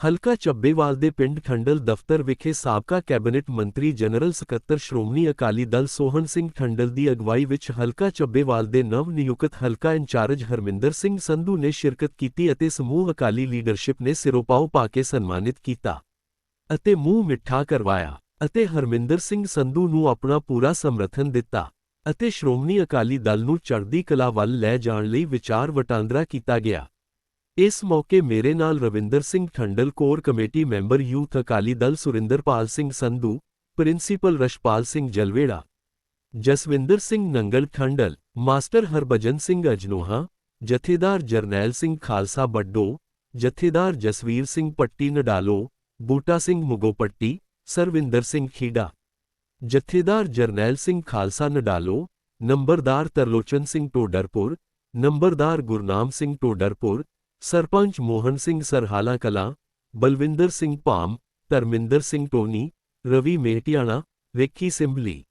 ਹਲਕਾ ਚੱਬੇਵਾਲ ਦੇ ਪਿੰਡ ਠੰਡਲ ਦਫ਼ਤਰ ਵਿਖੇ ਸਾਬਕਾ ਕੈਬਨਿਟ ਮੰਤਰੀ ਜਨਰਲ ਸਕੱਤਰ ਸ਼੍ਰੋਮਣੀ ਅਕਾਲੀ ਦਲ ਸੋਹਣ ਸਿੰਘ ਠੰਡਲ ਦੀ ਅਗਵਾਈ ਵਿੱਚ ਹਲਕਾ ਚੱਬੇਵਾਲ ਦੇ ਨਵ ਨਿਯੁਕਤ ਹਲਕਾ ਇੰਚਾਰਜ ਹਰਮਿੰਦਰ ਸਿੰਘ ਸੰਧੂ ਨੇ ਸ਼ਿਰਕਤ ਕੀਤੀ ਅਤੇ ਸਮੂਹ ਅਕਾਲੀ ਲੀਡਰਸ਼ਿਪ ਨੇ ਸਿਰੋਪਾਓ ਪਾ ਕੇ ਸਨਮਾਨਿਤ ਕੀਤਾ ਅਤੇ ਮੂੰਹ ਮਿੱਠਾ ਕਰਵਾਇਆ ਅਤੇ ਹਰਮਿੰਦਰ ਸਿੰਘ ਸੰਧੂ ਨੂੰ ਆਪਣਾ ਪੂਰਾ ਸਮਰਥਨ ਦਿੱਤਾ ਅਤੇ ਸ਼੍ਰੋਮਣੀ ਅਕਾਲੀ ਦਲ ਨੂੰ ਚੜ੍ਹਦੀ ਕਲਾ ਵੱਲ ਲੈ ਜਾਣ ਲਈ ਵਿਚਾਰ ਵਟਾਂਦਰਾ ਕੀਤਾ ਗਿਆ। ਇਸ ਮੌਕੇ ਮੇਰੇ ਨਾਲ Ravinder Singh Thandal core committee member youth Akali Dal Surinderpal Singh Sandhu, principal Rashpal Singh Jalvera, Jaswinder Singh Nangal Thandal, master Harbhajan Singh Ajnoha, Jathedar Jarnail Singh Khalsa ਬੱਡੋ, ਜਥੇਦਾਰ ਜਸਵੀਰ ਸਿੰਘ ਪੱਟੀ ਨਡਾਲੋ, ਬੂਟਾ ਸਿੰਘ ਮੁਗੋਪੱਟੀ, ਸਰਵਿੰਦਰ ਸਿੰਘ ਖੀੜਾ ਜਥੇਦਾਰ ਜਰਨੈਲ ਸਿੰਘ ਖਾਲਸਾ ਨਡਾਲੋ, ਨੰਬਰਦਾਰ ਤਰਲੋਚਨ ਸਿੰਘ ਟੋਡਰਪੁਰ ਨੰਬਰਦਾਰ ਗੁਰਨਾਮ ਸਿੰਘ ਟੋਡਰਪੁਰ ਸਰਪੰਚ ਮੋਹਨ ਸਿੰਘ ਸਰਹਾਲਾ ਕਲਾਂ, ਬਲਵਿੰਦਰ ਸਿੰਘ ਭਾਮ, ਧਰਮਿੰਦਰ ਸਿੰਘ ਟੋਨੀ, ਰਵੀ ਮੇਹਟਿਆਣਾ ਵਿੱਕੀ ਸਿੰਬਲੀ,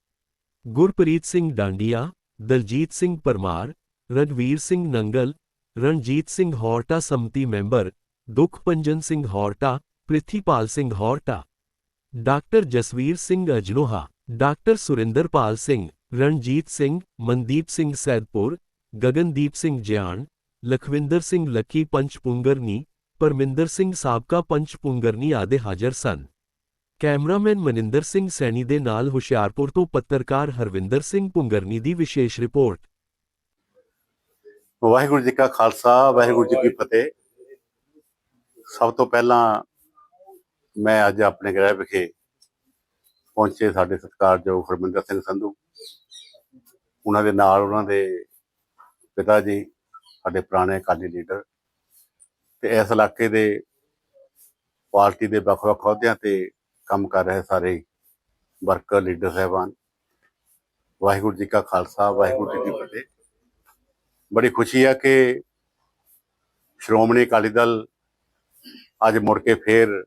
ਗੁਰਪ੍ਰੀਤ ਸਿੰਘ ਡਾਂਡੀਆ, ਦਲਜੀਤ ਸਿੰਘ ਪਰਮਾਰ ਰਗਵੀਰ ਸਿੰਘ ਨੰਗਲ, ਰਣਜੀਤ ਸਿੰਘ ਹੌਰਟਾ ਸੰਮਤੀ member Dukhbhanjan Singh Horta, Prithipal Singh Horta, doctor Jasvir Singh Ajnoha, doctor Surinderpal Singh, Ranjit Singh, Mandeep Singh Saidpur, Gagandeep Singh Jian Lakhwinder Singh Lucky Panchpungarni, Parminder Singh ਸਾਬਕਾ ਪੰਚਪੁੰਗਰਨੀ ਆਦਿ ਹਾਜ਼ਰ ਸਨ। Cameraman Maninder Singh Saini ਦੇ ਨਾਲ ਹੁਸ਼ਿਆਰਪੁਰ ਤੋਂ ਪੱਤਰਕਾਰ ਹਰਵਿੰਦਰ ਸਿੰਘ ਪੁੰਗਰਨੀ ਦੀ ਵਿਸ਼ੇਸ਼ report. Waheguru ji ਕਾ ਖਾਲਸਾ, ਵਾਹਿਗੁਰੂ ਜੀ ਕੀ ਫਤਿਹ। ਸਭ ਤੋਂ ਪਹਿਲਾਂ ਮੈਂ ਅੱਜ ਆਪਣੇ ਗ੍ਰਹਿ ਵਿਖੇ ਪਹੁੰਚੇ ਸਾਡੇ ਸਤਿਕਾਰਯੋਗ ਹਰਮਿੰਦਰ ਸਿੰਘ ਸੰਧੂ। ਉਹਨਾਂ ਦੇ ਨਾਲ ਉਹਨਾਂ ਦੇ ਪਿਤਾ ਜੀ ਸਾਡੇ ਪੁਰਾਣੇ ਅਕਾਲੀ ਲੀਡਰ ਤੇ ਇਸ ਇਲਾਕੇ ਦੇ ਪਾਰਟੀ ਦੇ ਵੱਖ-ਵੱਖ ਅਹੁਦਿਆਂ ਤੇ ਕੰਮ ਕਰ ਰਹੇ ਸਾਰੇ ਵਰਕਰ, ਲੀਡਰ ਸਾਹਿਬਾਨ। ਵਾਹਿਗੁਰੂ ਜੀ ਕਾ ਖਾਲਸਾ, ਵਾਹਿਗੁਰੂ ਜੀ ਕੀ ਫਤਿਹ। ਬੜੀ ਖੁਸ਼ੀ ਹੈ ਕਿ ਸ਼੍ਰੋਮਣੀ ਅਕਾਲੀ ਦਲ ਅੱਜ ਮੁੜ ਕੇ ਫੇਰ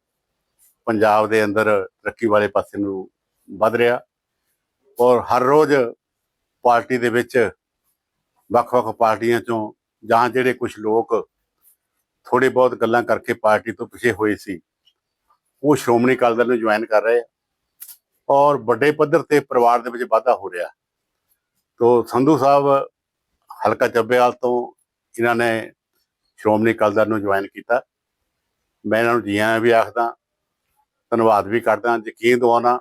ਪੰਜਾਬ ਦੇ ਅੰਦਰ ਤਰੱਕੀ ਵਾਲੇ ਪਾਸੇ ਨੂੰ ਵੱਧ ਰਿਹਾ ਔਰ ਹਰ ਰੋਜ਼ ਪਾਰਟੀ ਦੇ ਵਿੱਚ ਵੱਖ-ਵੱਖ ਪਾਰਟੀਆਂ ਚੋਂ ਜਾਂ ਜਿਹੜੇ ਕੁਝ ਲੋਕ ਥੋੜੇ ਬਹੁਤ ਗੱਲਾਂ ਕਰਕੇ ਪਾਰਟੀ ਤੋਂ ਪਿੱਛੇ ਹੋਏ ਸੀ, ਉਹ ਸ਼੍ਰੋਮਣੀ ਅਕਾਲੀ ਦਲ ਨੂੰ ਜੁਆਇਨ ਕਰ ਰਹੇ ਔਰ ਵੱਡੇ ਪੱਧਰ ਤੇ ਪਰਿਵਾਰ ਦੇ ਵਿੱਚ ਵਾਧਾ ਹੋ ਰਿਹਾ। ਤੋਂ ਸੰਧੂ ਸਾਹਿਬ ਹਲਕਾ ਚੱਬੇਵਾਲ ਤੋਂ ਇਹਨਾਂ ਨੇ ਸ਼੍ਰੋਮਣੀ ਅਕਾਲੀ ਦਲ ਨੂੰ ਜੁਆਇਨ ਕੀਤਾ। ਮੈਂ ਇਹਨਾਂ ਨੂੰ ਜੀ ਆਇਆਂ ਵੀ ਆਖਦਾ, ਧੰਨਵਾਦ ਵੀ ਕਰਦਾ, ਯਕੀਨ ਦਿਵਾਉਣਾ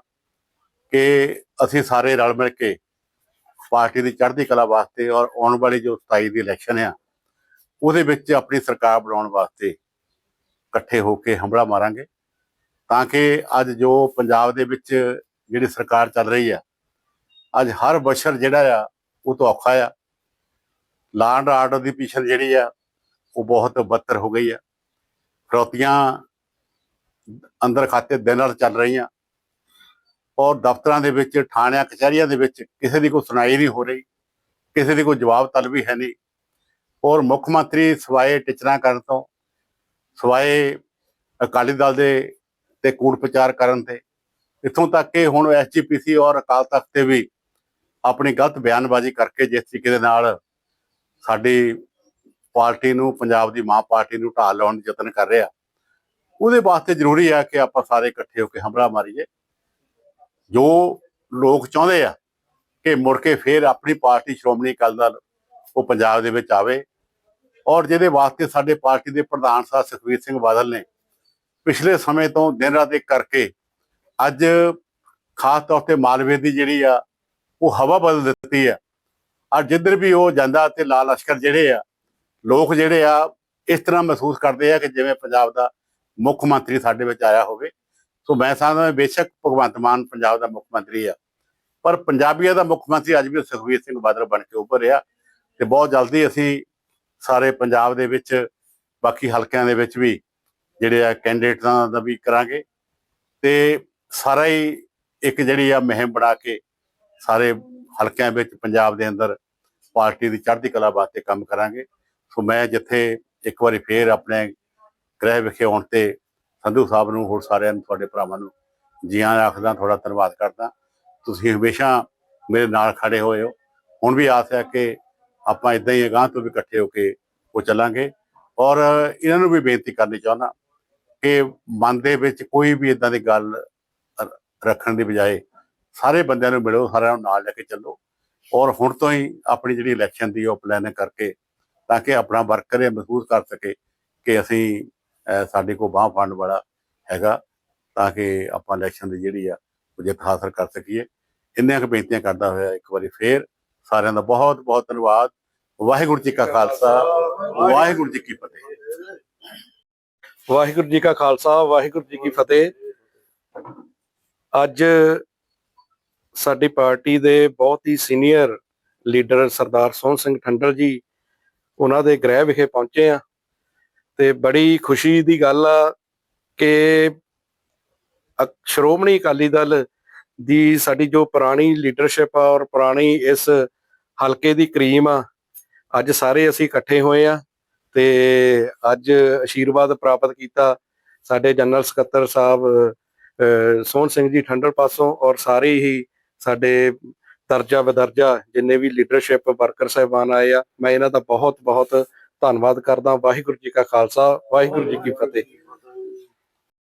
ਕਿ ਅਸੀਂ ਸਾਰੇ ਰਲ ਮਿਲ ਕੇ ਪਾਰਟੀ ਦੀ ਚੜ੍ਹਦੀ ਕਲਾ ਵਾਸਤੇ ਔਰ ਆਉਣ ਵਾਲੀ ਜੋ 27 ਦੀ ਇਲੈਕਸ਼ਨ ਆ ਉਹਦੇ ਵਿੱਚ ਆਪਣੀ ਸਰਕਾਰ ਬਣਾਉਣ ਵਾਸਤੇ ਇਕੱਠੇ ਹੋ ਕੇ ਹਮਲਾ ਮਾਰਾਂਗੇ। ਤਾਂ ਕਿ ਅੱਜ ਜੋ ਪੰਜਾਬ ਦੇ ਵਿੱਚ ਜਿਹੜੀ ਸਰਕਾਰ ਚੱਲ ਰਹੀ ਆ, ਅੱਜ ਹਰ ਬਸ਼ਰ ਜਿਹੜਾ ਆ, ਉਹ ਤੋਂ ਔਖਾ ਆ। ਲਾਂਡ ਆਰਡਰ ਦੀ ਪਿਛਲ ਜਿਹੜੀ ਆ, ਉਹ ਬਹੁਤ ਬਦਤਰ ਹੋ ਗਈ ਆ। ਫਰੋਤੀਆਂ ਅੰਦਰ ਖਾਤੇ ਦਿਨ ਰਾਤ ਚੱਲ ਰਹੀਆਂ। ਔਰ ਦਫ਼ਤਰਾਂ ਦੇ ਵਿੱਚ, ਥਾਣਿਆਂ, ਕਚਹਿਰੀਆਂ ਦੇ ਵਿੱਚ ਕਿਸੇ ਦੀ ਕੋਈ ਸੁਣਾਈ ਨਹੀਂ ਹੋ ਰਹੀ। ਕਿਸੇ ਦੀ ਕੋਈ ਜਵਾਬ ਤਲਬੀ ਹੈ ਨਹੀਂ। ਔਰ ਮੁੱਖ ਮੰਤਰੀ ਸਵਾਏ ਟਿਚਰਾਂ ਕਰਨ ਤੋਂ, ਸਵਾਏ ਅਕਾਲੀ ਦਲ ਦੇ ਤੇ ਕੂੜ ਪ੍ਰਚਾਰ ਕਰਨ ਤੇ, ਇੱਥੋਂ ਤੱਕ ਕਿ ਹੁਣ ਐਸਜੀਪੀਸੀ ਔਰ ਅਕਾਲ ਤਖਤ ਤੇ ਵੀ ਆਪਣੀ ਗਲਤ ਬਿਆਨਬਾਜ਼ੀ ਕਰਕੇ ਜਿਸ ਤਰੀਕੇ ਦੇ ਨਾਲ ਸਾਡੀ ਪਾਰਟੀ ਨੂੰ, ਪੰਜਾਬ ਦੀ ਮਾਂ ਪਾਰਟੀ ਨੂੰ ਢਾਲ ਲਾਉਣ ਦੇ ਯਤਨ ਕਰ ਰਿਹਾ, ਉਹਦੇ ਵਾਸਤੇ ਜ਼ਰੂਰੀ ਆ ਕਿ ਆਪਾਂ ਸਾਰੇ ਇਕੱਠੇ ਹੋ ਕੇ ਹਮਲਾ ਮਾਰੀਏ। ਜੋ ਲੋਕ ਚਾਹੁੰਦੇ ਆ ਕਿ ਮੁੜ ਕੇ ਫੇਰ ਆਪਣੀ ਪਾਰਟੀ ਸ਼੍ਰੋਮਣੀ ਅਕਾਲੀ ਦਲ ਉਹ ਪੰਜਾਬ ਦੇ ਵਿੱਚ ਆਵੇ ਔਰ ਜਿਹਦੇ ਵਾਸਤੇ ਸਾਡੇ ਪਾਰਟੀ ਦੇ ਪ੍ਰਧਾਨ ਸਾਹਿਬ ਸੁਖਬੀਰ ਸਿੰਘ ਬਾਦਲ ਨੇ ਪਿਛਲੇ ਸਮੇਂ ਤੋਂ ਦਿਨ ਰਾਤ ਇੱਕ ਕਰਕੇ ਅੱਜ ਖਾਸ ਤੌਰ ਤੇ ਮਾਲਵੇ ਦੀ ਜਿਹੜੀ ਆ, ਉਹ ਹਵਾ ਬਦਲ ਦਿੱਤੀ ਆ। ਔਰ ਜਿੱਧਰ ਵੀ ਉਹ ਜਾਂਦਾ ਤੇ ਲਾਲ ਲਸ਼ਕਰ ਜਿਹੜੇ ਆ, ਲੋਕ ਜਿਹੜੇ ਆ, ਇਸ ਤਰ੍ਹਾਂ ਮਹਿਸੂਸ ਕਰਦੇ ਆ ਕਿ ਜਿਵੇਂ ਪੰਜਾਬ ਦਾ ਮੁੱਖ ਮੰਤਰੀ ਸਾਡੇ ਵਿੱਚ ਆਇਆ ਹੋਵੇ। ਸੋ ਮੈਂ ਸਮਝਦਾ ਬੇਸ਼ੱਕ ਭਗਵੰਤ ਮਾਨ ਪੰਜਾਬ ਦਾ ਮੁੱਖ ਮੰਤਰੀ ਆ। ਪਰ ਪੰਜਾਬੀਆਂ ਦਾ ਮੁੱਖ ਮੰਤਰੀ ਅੱਜ ਵੀ ਸੁਖਬੀਰ ਸਿੰਘ ਬਾਦਲ ਬਣ ਕੇ ਉੱਭਰਿਆ ਤੇ ਬਹੁਤ ਜਲਦੀ ਅਸੀਂ ਸਾਰੇ ਪੰਜਾਬ ਦੇ ਵਿੱਚ, ਬਾਕੀ ਹਲਕਿਆਂ ਦੇ ਵਿੱਚ ਵੀ ਜਿਹੜੇ ਆ ਕੈਂਡੀਡੇਟਾਂ ਦਾ ਵੀ ਕਰਾਂਗੇ। ਤੇ ਸਾਰਾ ਹੀ ਇੱਕ ਜਿਹੜੀ ਆ ਮੁਹਿੰਮ ਬਣਾ ਕੇ ਸਾਰੇ ਹਲਕਿਆਂ ਵਿੱਚ ਪੰਜਾਬ ਦੇ ਅੰਦਰ ਪਾਰਟੀ ਦੀ ਚੜ੍ਹਦੀ ਕਲਾ ਵਾਸਤੇ ਕੰਮ ਕਰਾਂਗੇ। ਸੋ ਮੈਂ ਜਿੱਥੇ ਇੱਕ ਵਾਰੀ ਫੇਰ ਆਪਣੇ ਗ੍ਰਹਿ ਵਿਖੇ ਆਉਣ ਤੇ ਸੰਧੂ ਸਾਹਿਬ ਨੂੰ, ਹੋਰ ਸਾਰਿਆਂ ਨੂੰ, ਤੁਹਾਡੇ ਭਰਾਵਾਂ ਨੂੰ ਜੀਆਂ ਆਇਆਂ ਆਖਦਾ ਥੋੜਾ ਧੰਨਵਾਦ ਕਰਦਾ। ਤੁਸੀਂ ਹਮੇਸ਼ਾ ਮੇਰੇ ਨਾਲ ਖੜੇ ਹੋਏ ਹੋ। ਹੁਣ ਵੀ ਆਸ ਹੈ ਕਿ ਆਪਾਂ ਇਦਾਂ ਹੀ ਅਗਾਂਹ ਤੋਂ ਵੀ ਇਕੱਠੇ ਹੋ ਕੇ ਉਹ ਚੱਲਾਂਗੇ। ਔਰ ਇਹਨਾਂ ਨੂੰ ਵੀ ਬੇਨਤੀ ਕਰਨੀ ਚਾਹੁੰਦਾ ਕਿ ਮਨ ਦੇ ਵਿੱਚ ਕੋਈ ਵੀ ਇਦਾਂ ਦੀ ਗੱਲ ਰੱਖਣ ਦੀ ਬਜਾਏ ਸਾਰੇ ਬੰਦਿਆਂ ਨੂੰ ਮਿਲੋ, ਸਾਰਿਆਂ ਨੂੰ ਨਾਲ ਲੈ ਕੇ ਚੱਲੋ। ਔਰ ਹੁਣ ਤੋਂ ਹੀ ਆਪਣੀ ਜਿਹੜੀ ਇਲੈਕਸ਼ਨ ਦੀ ਉਹ ਪਲਾਨ ਕਰਕੇ ਤਾਂ ਕਿ ਆਪਣਾ ਵਰਕਰ ਇਹ ਮਹਿਸੂਸ ਕਰ ਸਕੇ ਕਿ ਅਸੀਂ ਸਾਡੇ ਕੋਲ ਬਾਹ ਫੰਡ ਵਾਲਾ ਹੈਗਾ ਤਾਂ ਕਿ ਆਪਾਂ ਇਲੈਕਸ਼ਨ ਦੀ ਜਿਹੜੀ ਆ ਉਹ ਜਿੱਤ ਹਾਸਲ ਕਰ ਸਕੀਏ। ਇੰਨੀਆਂ ਕੁ ਬੇਨਤੀਆਂ ਕਰਦਾ ਹੋਇਆ ਇੱਕ ਵਾਰੀ ਫੇਰ ਸਾਰਿਆਂ ਦਾ ਬਹੁਤ ਬਹੁਤ ਧੰਨਵਾਦ। ਵਾਹਿਗੁਰੂ ਜੀ ਕਾ ਖਾਲਸਾ, ਵਾਹਿਗੁਰੂ ਜੀ ਕੀ ਫਤਿਹ। ਵਾਹਿਗੁਰੂ ਜੀ ਕਾ ਖਾਲਸਾ, ਵਾਹਿਗੁਰੂ ਜੀ ਕੀ ਫਤਿਹ। ਅੱਜ ਸਾਡੀ ਪਾਰਟੀ ਦੇ ਬਹੁਤ ਹੀ ਸੀਨੀਅਰ ਲੀਡਰ ਸਰਦਾਰ ਸੋਹਣ ਸਿੰਘ ਠੰਡਲ ਜੀ ਉਹਨਾਂ ਦੇ ਗ੍ਰਹਿ ਵਿਖੇ ਪਹੁੰਚੇ ਆ ਤੇ ਬੜੀ ਖੁਸ਼ੀ ਦੀ ਗੱਲ ਆ ਕਿ ਅਕ- ਸ਼੍ਰੋਮਣੀ ਅਕਾਲੀ ਦਲ ਦੀ ਸਾਡੀ ਜੋ ਪੁਰਾਣੀ ਲੀਡਰਸ਼ਿਪ ਆ ਔਰ ਪੁਰਾਣੀ ਇਸ ਹਲਕੇ ਦੀ ਕਰੀਮ ਆ ਅੱਜ ਸਾਰੇ ਅਸੀਂ ਇਕੱਠੇ ਹੋਏ ਆ ਤੇ ਅੱਜ ਅਸ਼ੀਰਵਾਦ ਪ੍ਰਾਪਤ ਕੀਤਾ ਸਾਡੇ ਜਨਰਲ ਸਕੱਤਰ ਸਾਹਿਬ ਸੋਹਣ ਸਿੰਘ ਜੀ ਠੰਡਲ ਪਾਸੋਂ ਔਰ ਸਾਰੇ ਹੀ ਸਾਡੇ ਦਰਜਾ ਬਦਰਜਾ ਜਿੰਨੇ ਵੀ ਲੀਡਰਸ਼ਿਪ ਵਰਕਰ ਸਾਹਿਬਾਨ ਆਏ ਆ, ਮੈਂ ਇਹਨਾਂ ਦਾ ਬਹੁਤ ਬਹੁਤ ਧੰਨਵਾਦ ਕਰਦਾ ਵਾਹਿਗੁਰੂ ਜੀ ਕਾ ਖਾਲਸਾ, ਵਾਹਿਗੁਰੂ ਜੀ ਕੀ ਫਤਿਹ।